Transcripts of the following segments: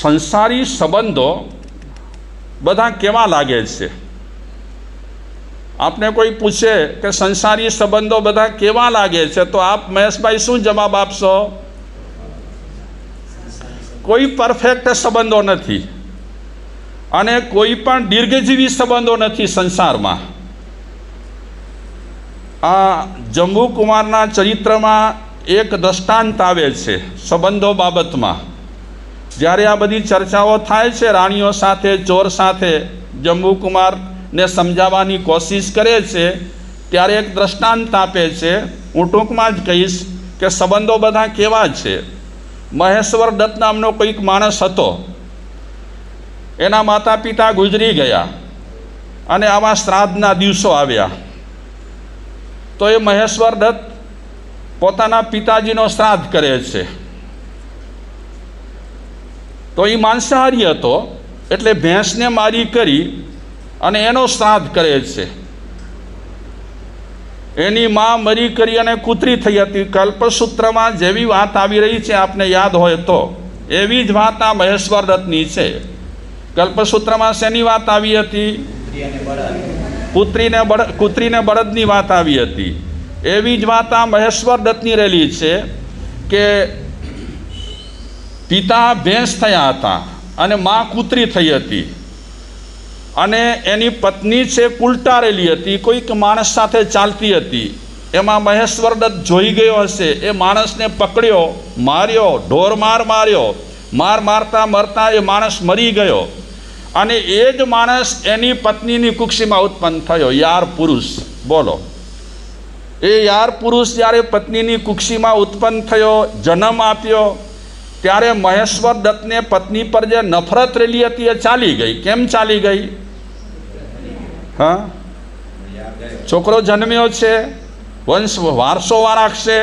સંસારી સંબંધો બધા કેવા લાગે છે? આપને કોઈ પૂછે કે સંસારી સંબંધો બધા કેવા લાગે છે, તો આપ મહેશભાઈ શું જવાબ આપશો? કોઈ પરફેક્ટ સંબંધો નથી અને કોઈ પણ દીર્ઘજીવી સંબંધો નથી સંસારમાં. આ જંબુકુમારના ચરિત્રમાં એક દ્રષ્ટાંત આવે છે સંબંધો બાબતમાં. જ્યારે આ બધી ચર્ચાઓ થાય છે, રાણીઓ સાથે, ચોર સાથે જંબુકુમારને સમજાવવાની કોશિશ કરે છે, ત્યારે એક દ્રષ્ટાંત આપે છે. હું ટૂંકમાં જ કહીશ કે સંબંધો બધા કેવા છે. મહેશ્વર દત્ત નામનો કોઈક માણસ હતો. એના માતા પિતા ગુજરી ગયા અને આવા શ્રાદ્ધના દિવસો આવ્યા. તો એ મહેશ્વર દત્ત પોતાના પિતાજીનો શ્રાદ્ધ કરે છે. તો એ માંસાહારી હતો, એટલે ભેંસને મારી કરી અને એનો શ્રાદ્ધ કરે છે. એની માં મરી કરી અને કૂતરી થઈ હતી. કલ્પસૂત્રમાં જેવી વાત આવી રહી છે, આપને યાદ હોય તો. એવી જ વાત આ મહેશ્વર દત્તની છે. કલ્પસૂત્રમાં શેની વાત આવી હતી? પુત્રીને બળ, કૂતરીને બળદની વાત આવી હતી. એવી જ વાત આ મહેશ્વર દત્તની રહેલી છે કે પિતા ભેંસ થયા હતા અને મા કૂતરી થઈ હતી. અને એની પત્ની છે ઉલટારેલી હતી, કોઈક માણસ સાથે ચાલતી હતી. એમાં મહેશ્વર દત્ત જોઈ ગયો હશે. એ માણસને પકડ્યો, માર્યો, ઢોર માર માર્યો. માર મારતા મરતા એ માણસ મરી ગયો. અને એ જ માણસ એની પત્નીની કુક્ષીમાં ઉત્પન્ન થયો. યાર પુરુષ, બોલો. એ યાર પુરુષ જ્યારે પત્નીની કુક્ષીમાં ઉત્પન્ન થયો, જન્મ આપ્યો ત્યારે મહેશ્વર દત્તને પત્ની પર જે નફરત રેલી હતી એ ચાલી ગઈ. કેમ ચાલી ગઈ? હા? છોકરો જન્મ્યો છે, વંશ વારસો વારાખશે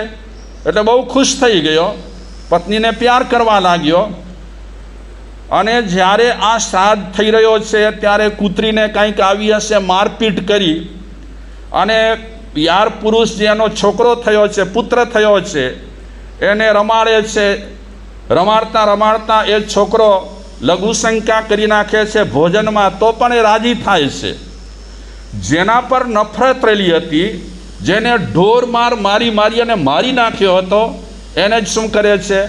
એટલે બહુ ખુશ થઈ ગયો. પત્નીને પ્યાર કરવા લાગ્યો. અને જ્યારે આ શ્રાદ્ધ થઈ રહ્યો છે, ત્યારે કૂતરીને કંઈક આવી હશે મારપીટ કરી. અને યાર પુરુષ જેનો છોકરો થયો છે, પુત્ર થયો છે, એને રમાડે છે રમાડતા રમાડતા એ છોકરો લઘુશંકા કરી નાખે છે ભોજનમાં, તો પણ એ રાજી થાય છે. જેના પર નફરત રહેલી હતી, જેને ઢોર માર મારી મારી અને મારી નાખ્યો હતો, એને જ શું કરે છે?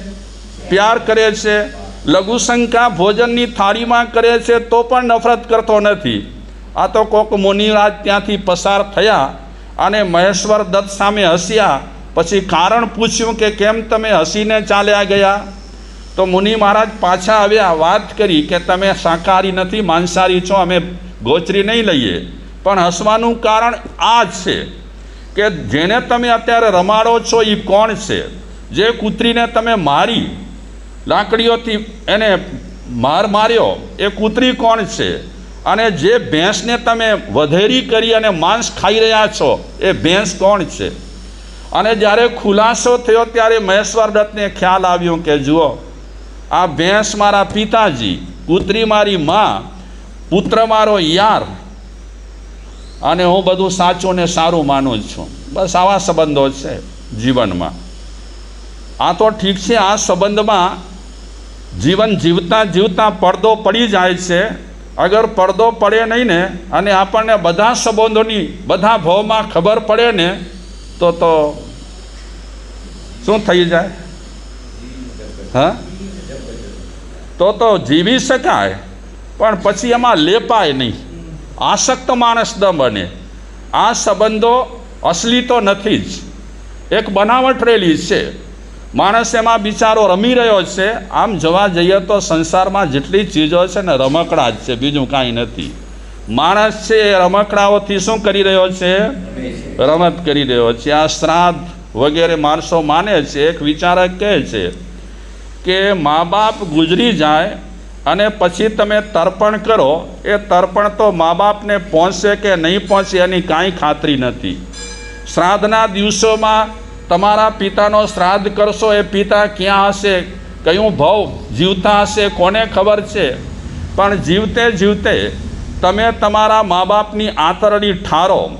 પ્યાર કરે છે. લઘુશંકા ભોજનની થાળીમાં કરે છે, તો પણ નફરત કરતો નથી. આ તો કોક મુનિરાજ ત્યાંથી પસાર થયા અને મહેશ્વર દત્ત સામે હસ્યા. પછી કારણ પૂછ્યું કે કેમ તમે હસીને ચાલ્યા ગયા? તો મુનિ મહારાજ પાછા આવ્યા, વાત કરી કે તમે શાકાહારી નથી, માંસાહારી છો, અમે ગોચરી નહીં લઈએ. પણ હસવાનું કારણ આ છે કે જેને તમે અત્યારે રમાડો છો એ કોણ છે? જે કૂતરીને તમે મારી લાકડીઓથી એને માર માર્યો, એ કૂતરી કોણ છે? અને જે ભેંસને તમે વધેરી કરી અને માંસ ખાઈ રહ્યા છો, એ ભેંસ કોણ છે? અને જ્યારે ખુલાસો થયો ત્યારે મહેશ્વર દત્તને ખ્યાલ આવ્યો કે જુઓ આ ભેંસ મારા પિતાજી કૂતરી મારી માં, પુત્ર મારો યાર. અને હું બધું સાચું ને સારું માનું જ છું. બસ આવા સંબંધો છે જીવનમાં. આ તો ઠીક છે, આ સંબંધમાં જીવન જીવતા જીવતા પડદો પડી જાય છે. અગર પડદો પડે નહીં ને, અને આપણને બધા સંબંધોની, બધા ભાવમાં ખબર પડે ને, તો તો શું થઈ જાય? હા? તો તો જીવી શકાય, પણ પછી એમાં લેપાય નહીં. આસક્ત માણસ ન બને. આ સંબંધો અસલી તો નથી જ. એક બનાવટ રેલી છે. માણસ એમાં બિચારો રમી રહ્યો છે. આમ જોવા જઈએ તો સંસારમાં જેટલી ચીજો છે ને રમકડા જ છે, બીજું કાંઈ નથી. માણસ છે એ રમકડાઓથી શું કરી રહ્યો છે? રમત કરી રહ્યો છે. આ શ્રાદ્ધ વગેરે માણસો માને છે. એક વિચારક કહે છે કે મા બાપ ગુજરી જાય અને પછી તમે તર્પણ કરો, એ તર્પણ તો મા બાપને પહોંચશે કે નહીં પહોંચે એની કાંઈ ખાતરી નથી. શ્રાદ્ધના દિવસોમાં તમારા પિતાનો શ્રાદ્ધ કરશો, એ પિતા ક્યાં હશે? કયું ભાવ જીવતા હશે? કોને ખબર છે? પણ જીવતે જીવતે તમે તમારા મા બાપની આંતરડી ઠારો.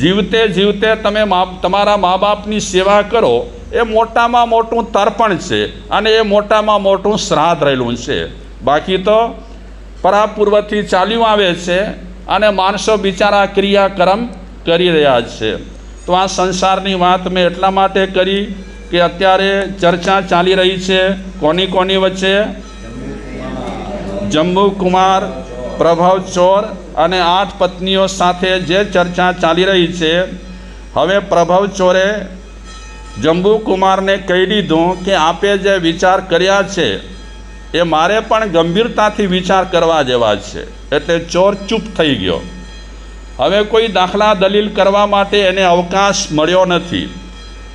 જીવતે જીવતે તમે તમારા મા બાપની સેવા કરો એ મોટામાં મોટું તર્પણ છે અને એ મોટામાં મોટું શ્રાદ્ધ રહેલું છે. બાકી તો પરાપૂર્વથી ચાલ્યું આવે છે અને માણસો બિચારા ક્રિયાક્રમ કરી રહ્યા છે. તો આ સંસારની વાત મેં એટલા માટે કરી કે અત્યારે ચર્ચા ચાલી રહી છે કોની કોની વચ્ચે? જમ્બુ કુમાર, પ્રભાવ ચોર અને આઠ પત્નીઓ સાથે જે ચર્ચા ચાલી રહી છે. હવે પ્રભાવ ચોરે જંબુ કુમારને કહી દીધું કે આપે જે વિચાર કર્યા છે, એ મારે પણ ગંભીરતાથી વિચાર કરવા જેવા છે. એટલે ચોર ચૂપ થઈ ગયો. હવે કોઈ દાખલા દલીલ કરવા માટે એને અવકાશ મળ્યો નથી.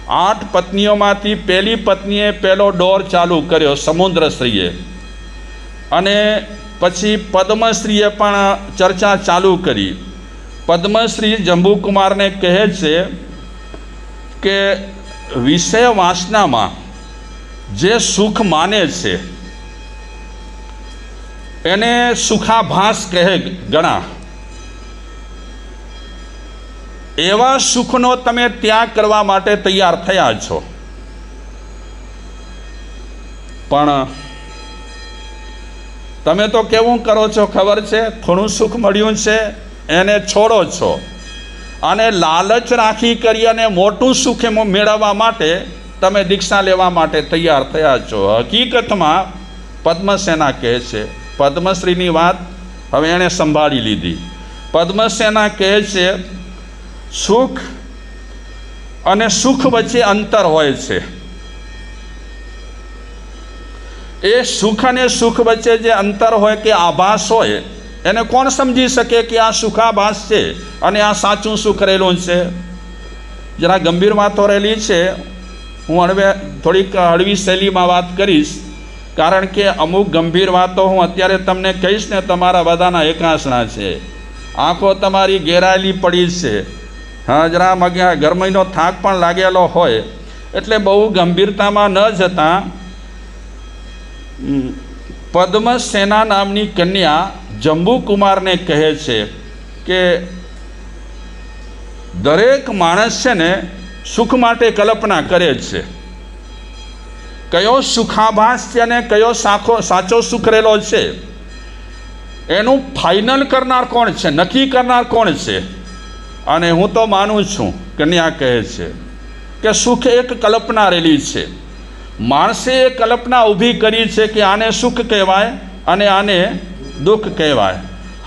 આઠ પત્નીઓમાંથી પહેલી પત્નીએ પહેલો દોર ચાલુ કર્યો સમુદ્રશ્રીએ. અને પછી પદ્મશ્રીએ પણ ચર્ચા ચાલુ કરી. પદ્મશ્રી જંબુકુમારને કહે છે કે વિષય વાસનામાં જે સુખ માને છે, એને સુખાભાસ કહે ગણા. એવા સુખનો તમે ત્યાગ કરવા માટે તૈયાર થયા છો. પણ તમે તો કેવું કરો છો ખબર છે? થોડું સુખ મળ્યું છે, એને છોડો છો. અને લાલચ રાખી કરી અને મોટું સુખ એમ મેળવવા માટે તમે દીક્ષા લેવા માટે તૈયાર થયા છો. હકીકતમાં પદ્મસેના કહે છે, પદ્મશ્રીની વાત હવે એણે સંભાળી લીધી. પદ્મસેના કહે છે, સુખ અને સુખ વચ્ચે અંતર હોય છે. એ સુખ અને સુખ વચ્ચે જે અંતર હોય કે આભાસ હોય એને કોણ સમજી શકે કે આ સુખાભાસ છે અને આ સાચું સુખ રહેલું છે? જરા ગંભીર વાતો રહેલી છે. હું હળવે થોડીક હળવી શૈલીમાં વાત કરીશ. કારણ કે અમુક ગંભીર વાતો હું અત્યારે તમને કહીશ ને તમારા બધાના એકાંસણા છે. આંખો તમારી ઘેરાયેલી પડી છે. હા, જરા મગ્યા ગરમીનો થાક પણ લાગેલો હોય. એટલે બહુ ગંભીરતામાં ન જતાં. પદ્મસેના નામની કન્યા જંબુકુમારને કહે છે કે દરેક માણસ છે ને સુખ માટે કલ્પના કરે છે. કયો સુખાભાસ છે અને કયો સાખો, સાચો સુખ રહેલો છે? એનું ફાઇનલ કરનાર કોણ છે? નક્કી કરનાર કોણ છે? અને હું તો માનું છું, કન્યા કહે છે કે સુખ એક કલ્પના રહેલી છે. માણસે એ કલ્પના ઊભી કરી છે કે આને સુખ કહેવાય અને આને દુઃખ કહેવાય.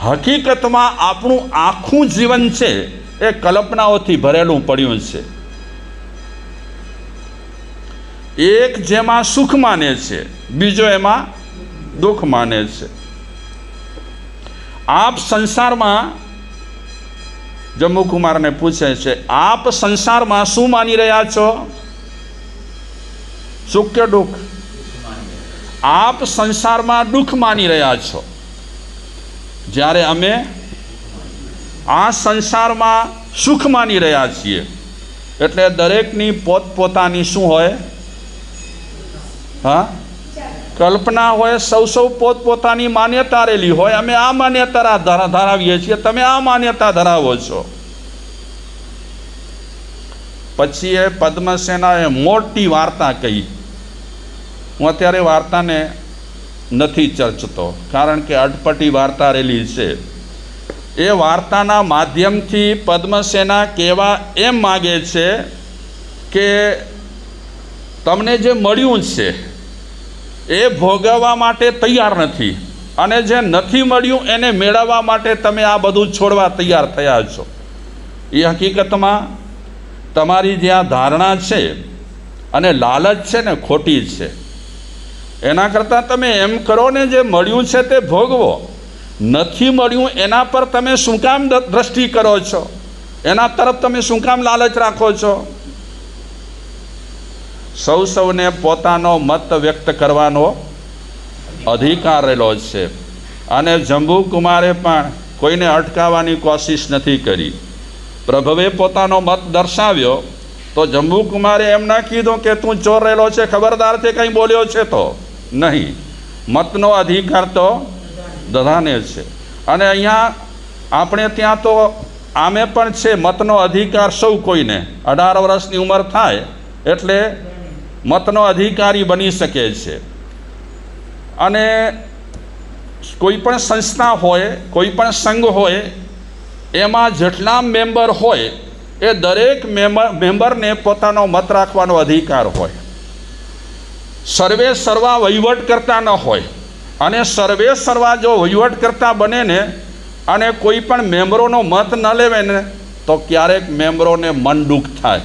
હકીકતમાં આપણું આખું જીવન છે એ કલ્પનાઓથી ભરેલું પડ્યું છે. એક જેમાં સુખ માને છે, બીજો એમાં દુઃખ માને છે. આપ સંસારમાં, જમ્મુકુમારને પૂછે છે, આપ સંસારમાં શું માની રહ્યા છો? સુખ કે દુઃખ? આપ સંસારમાં દુઃખ માની રહ્યા છો. જ્યારે અમે આ સંસારમાં સુખ માની રહ્યા છીએ, એટલે દરેકની પોતપોતાની શું હોય? હા? કલ્પના હોય, સૌ સૌ પોતપોતાની માન્યતા રહેલી હોય, અમે આ માન્યતા ધરાવીએ છીએ, તમે આ માન્યતા ધરાવો છો. પછી એ પદ્મસેનાએ મોટી વાર્તા કહી. હું અત્યારે વાર્તાને નથી ચર્ચતો, કારણ કે અટપટી વાર્તા રેલી છે. એ વાર્તાના માધ્યમથી પદ્મસેના કહેવા એમ માગે છે કે તમને જે મળ્યું છે, એ ભોગવવા માટે તૈયાર નથી. અને જે નથી મળ્યું, એને મેળવવા માટે તમે આ બધું છોડવા તૈયાર થયા છો. એ હકીકતમાં તમારી જે આ ધારણા છે, અને લાલચ છે ને ખોટી છે એના કરતાં તમે એમ કરો ને જે મળ્યું છે તે ભોગવો. નથી મળ્યું એના પર તમે શું કામ દ્રષ્ટિ કરો છો? એના તરફ તમે શું કામ લાલચ રાખો છો? સૌ સૌને પોતાનો મત વ્યક્ત કરવાનો અધિકાર રહેલો છે. અને જંબુકુમારે પણ કોઈને અટકાવવાની કોશિશ નથી કરી. પ્રભવે પોતાનો મત દર્શાવ્યો તો જંબુકુમારે એમ ના કીધું કે તું ચોર રહેલો છે ખબરદાર છે કંઈ બોલ્યો છે તો? નહીં. મતનો અધિકાર તો બધાને છે. અને અહીંયા આપણે ત્યાં તો આમે પણ છે, મતનો અધિકાર સૌ કોઈને. અઢાર વર્ષની ઉંમર થાય એટલે મતનો અધિકારી બની શકે છે. અને કોઈ પણ સંસ્થા હોય, કોઈ પણ સંઘ હોય, એમાં જેટલા મેમ્બર હોય, એ દરેક મેમ્બર મેમ્બરને પોતાનો મત રાખવાનો અધિકાર હોય. સર્વે સર્વા વહીવટ કરતા ન હોય. અને સર્વે સર્વા જો વહીવટ કરતા બને ને, અને કોઈ પણ મેમ્બરોનો મત ન લેવે ને, તો ક્યારેક મેમ્બરોને મન દુઃખ થાય.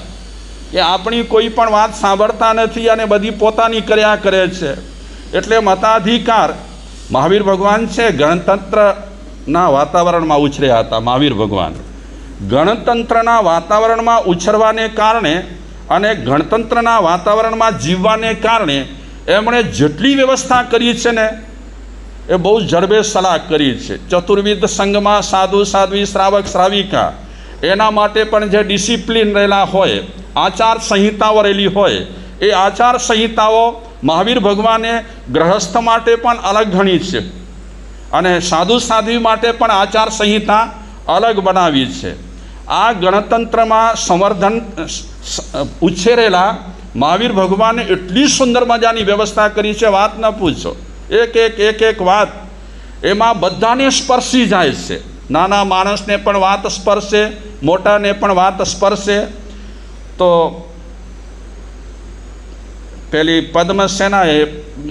કે આપણી કોઈ પણ વાત સાંભળતા નથી અને બધી પોતાની કર્યા કરે છે. એટલે મતાધિકાર મહાવીર ભગવાન છે, ગણતંત્રના વાતાવરણમાં ઉછર્યા હતા મહાવીર ભગવાન. ગણતંત્રના વાતાવરણમાં ઉછરવાને કારણે અને ગણતંત્રના વાતાવરણમાં જીવવાને કારણે એમણે જેટલી વ્યવસ્થા કરી છે ને, એ બહુ જડબે સલાહ કરી છે. ચતુર્વિધ સંઘમાં સાધુ, સાધ્વી, શ્રાવક, શ્રાવિકા, એના માટે પણ જે ડિસિપ્લિન રહેલા હોય, આચાર સંહિતાઓ રહેલી હોય, એ આચાર સંહિતાઓ મહાવીર ભગવાને ગ્રહસ્થ માટે પણ અલગ ગણી છે. અને સાધુ, સાધ્વી માટે પણ આચાર સંહિતા અલગ બનાવી છે. આ ગણતંત્રમાં સંવર્ધન ઉછેરેલા મહાવીર ભગવાને એટલી સુંદર મજાની વ્યવસ્થા કરી છે, વાત ન પૂછો. એક એક એક એક વાત, એમાં બધાને સ્પર્શી જાય છે. નાના માણસને પણ વાત સ્પર્શે, મોટાને પણ વાત સ્પર્શે. તો પેલી પદ્મસેનાએ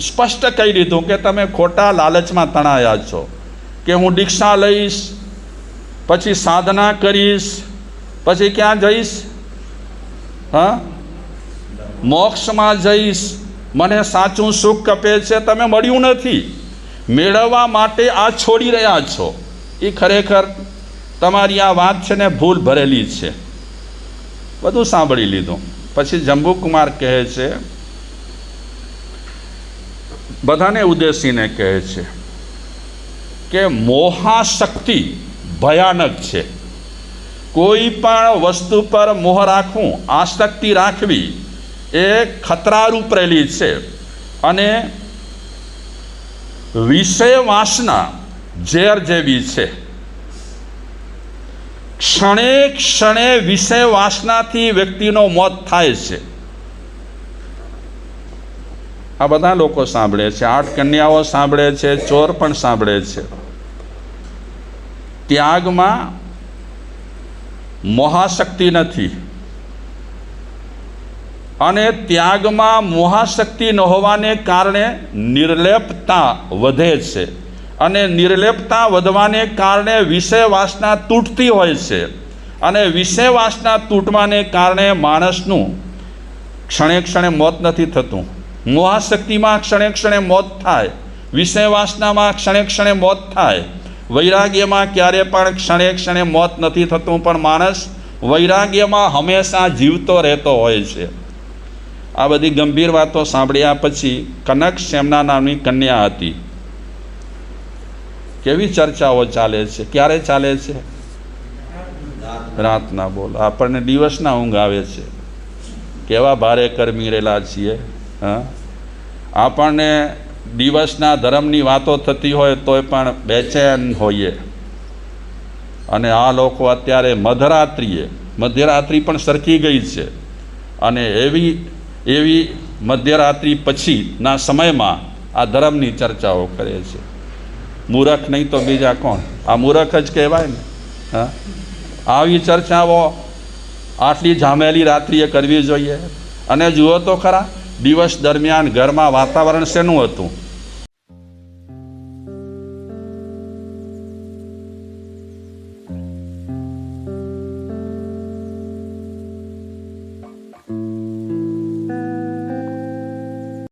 સ્પષ્ટ કહી દીધું કે તમે ખોટા લાલચમાં તણાયા છો, કે હું દીક્ષા લઈશ, પછી સાધના કરીશ પછી ક્યાં જઈશ? હા? મોક્ષમાં જઈશ. મને સાચું સુખ કપે છે, તમે મળ્યું નથી. મેળવવા માટે આ છોડી રહ્યા છો. એ ખરેખર તમારી આ વાત છે ને ભૂલ ભરેલી છે. બધું સાંભળી લીધું. પછી જંબુકુમાર કહે છે, બધાને ઉદ્દેશીને કહે છે કે મોહાશક્તિ ભયાનક છે. કોઈ પણ વસ્તુ પર મોહ રાખવું, આસક્તિ રાખવી, એ ખતરારૂપ રહેલી છે. અને વિષય વાસના ઝેર જેવી છે. ક્ષણે ક્ષણે વિષય વાસનાથી વ્યક્તિનો મોત થાય છે. આ બધા લોકો સાંભળે છે, આઠ કન્યાઓ સાંભળે છે, ચોર પણ સાંભળે છે. ત્યાગમાં મોહાશક્તિ નથી. અને ત્યાગમાં મોહાશક્તિ ન હોવાને કારણે નિર્લેપતા વધે છે. અને નિર્લેપતા વધવાને કારણે વિષય વાસના તૂટતી હોય છે. અને વિષય વાસના તૂટવાને કારણે માણસનું ક્ષણે ક્ષણે મોત નથી થતું. મોહાશક્તિમાં ક્ષણે ક્ષણે મોત થાય. વિષય વાસનામાં ક્ષણે ક્ષણે મોત થાય. વૈરાગ્યમાં ક્યારે પણ ક્ષણે ક્ષણે મોત નથી થતું, પણ માણસ વૈરાગ્યમાં હંમેશા જીવતો રહેતો હોય છે. આ બધી ગંભીર વાતો સાંભળ્યા પછી કનક શેમના નામની કન્યા હતી. કેવી ચર્ચાઓ ચાલે છે? ક્યારે ચાલે છે? રાતના બોલ. આપણને દિવસના ઊંઘ આવે છે. કેવા ભારે કર્મી રહેલા છીએ, હા? આપણને દિવસના ધર્મની વાતો થતી હોય તોય પણ બેચેન હોઈએ. અને આ લોકો અત્યારે મધરાત્રિએ, મધ્યરાત્રિ પણ સરકી ગઈ છે. અને એવી એવી મધ્યરાત્રિ પછીના સમયમાં આ ધર્મની ચર્ચાઓ કરે છે. મૂરખ નહીં તો બીજા કોણ? આ મૂરખ જ કહેવાય ને. હા? આવી ચર્ચાઓ આટલી જામેલી રાત્રિએ કરવી જોઈએ. અને જુઓ તો ખરા દિવસ દરમિયાન ઘરમાં વાતાવરણ શેનું હતું?